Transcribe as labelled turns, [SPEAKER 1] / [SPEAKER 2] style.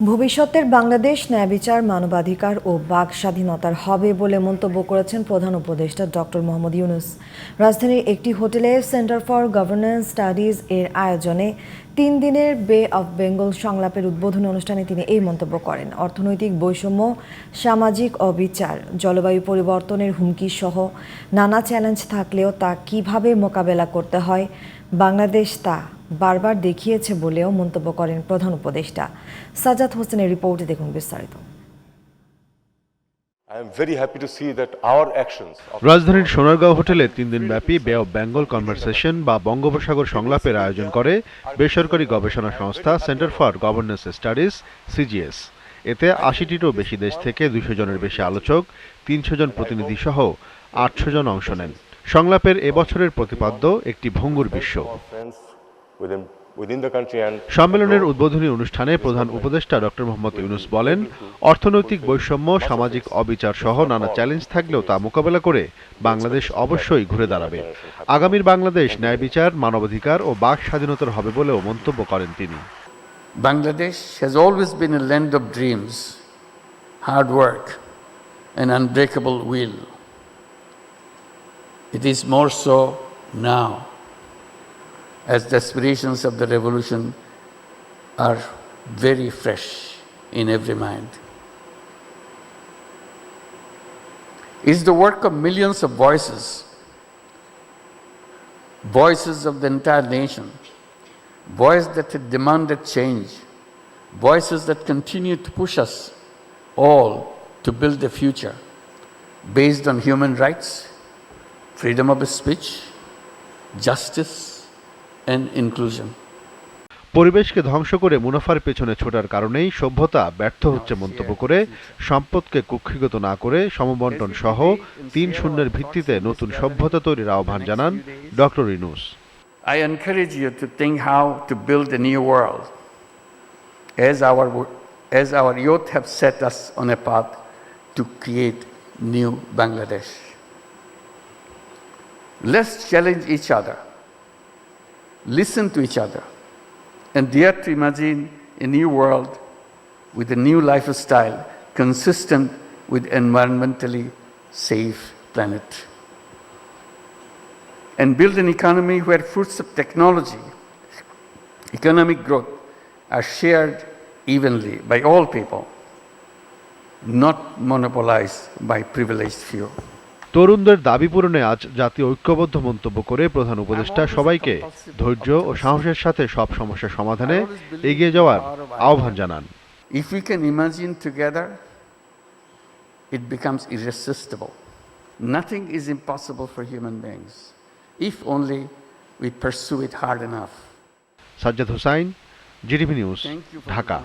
[SPEAKER 1] ভবিষ্যতের বাংলাদেশ ন্যায়বিচার মানবাধিকার ও বাক স্বাধীনতার হবে বলে মন্তব্য করেছেন প্রধান উপদেষ্টা ডক্টর মোহাম্মদ ইউনুস। রাজধানীর একটি হোটেলে সেন্টার ফর গভর্নেন্স স্টাডিজ এর আয়োজনে তিন দিনের বে অফ বেঙ্গল সংলাপের উদ্বোধনী অনুষ্ঠানে তিনি এই মন্তব্য করেন। অর্থনৈতিক বৈষম্য, সামাজিক অবিচার, জলবায়ু পরিবর্তনের হুমকি সহ নানা চ্যালেঞ্জ থাকলেও তা কীভাবে মোকাবেলা করতে হয়, বাংলাদেশ তা বারবার দেখিয়েছে বলেও মন্তব্য করেন প্রধান উপদেষ্টা। সাজাদ হোসেনের রিপোর্টে দেখুন বিস্তারিত।
[SPEAKER 2] রাজধানীর সোনারগাঁও হোটেলে তিন দিন ব্যাপী বে অব বেঙ্গল কনভারসেশন বা বঙ্গোপসাগর সংলাপের আয়োজন করে বেসরকারি গবেষণা সংস্থা centre for governance studies CGS এতে আশিটিরও বেশি দেশ থেকে দুশো জনের বেশি আলোচক তিনশো জন প্রতিনিধি সহ আটশো জন অংশ নেন। সংলাপের এবছরের প্রতিপাদ্য একটি ভঙ্গুর বিশ্ব।
[SPEAKER 3] Within within the country and
[SPEAKER 2] সম্মেলনের উদ্বোধনী অনুষ্ঠানে প্রধান উপদেষ্টা ডক্টর মোহাম্মদ ইউনুস বলেন অর্থনৈতিক বৈষম্য সামাজিক অবিচার সহ নানা চ্যালেঞ্জ থাকলেও তা মোকাবেলা করে বাংলাদেশ অবশ্যই ঘুরে দাঁড়াবে। আগামীর বাংলাদেশ ন্যায় বিচার মানবাধিকার ও বাক স্বাধীনতার হবে বলেও মন্তব্য করেন তিনি।
[SPEAKER 4] Bangladesh has always been a land of dreams, hard work, and unbreakable will. It is more so now, as the aspirations of the revolution are very fresh in every mind. It's the work of millions of voices, voices of the entire nation, voices that demanded change, voices that continue to push us all to build a future based on human rights, freedom of speech, justice, and inclusion
[SPEAKER 2] পরিবেশকে ধ্বংস করে মুনাফার পেছনে ছোটার কারণেই সভ্যতা ব্যর্থ হচ্ছে মন্তব্য করে সম্পদকে কুক্ষিগত না করে সমবন্টন সহ তিন শূন্যের ভিত্তিতে নতুন সভ্যতা তৈরির আহ্বান জানান doctor Yunus.
[SPEAKER 4] I encourage you to think how to build a new world as our as our youth have set us on a path to create new Bangladesh let's challenge each other listen to each other, and dare to imagine a new world with a new lifestyle consistent with environmentally safe planet and build an economy where fruits of technology, economic growth are shared evenly by all people, not monopolized by privileged few.
[SPEAKER 2] তরুণদের দাবি পূরণে আজ জাতীয় ঐক্যবদ্ধ মন্তব্য করে প্রধান উপদেষ্টা সবাইকে ধৈর্য ও সাহসের সাথে সব সমস্যা সমাধানে এগিয়ে যাওয়ার আহ্বান জানান
[SPEAKER 4] If we can imagine together, it becomes irresistible. Nothing is impossible for human beings if only we pursue it hard enough.
[SPEAKER 2] Sajjad Hussain GDP news Dhaka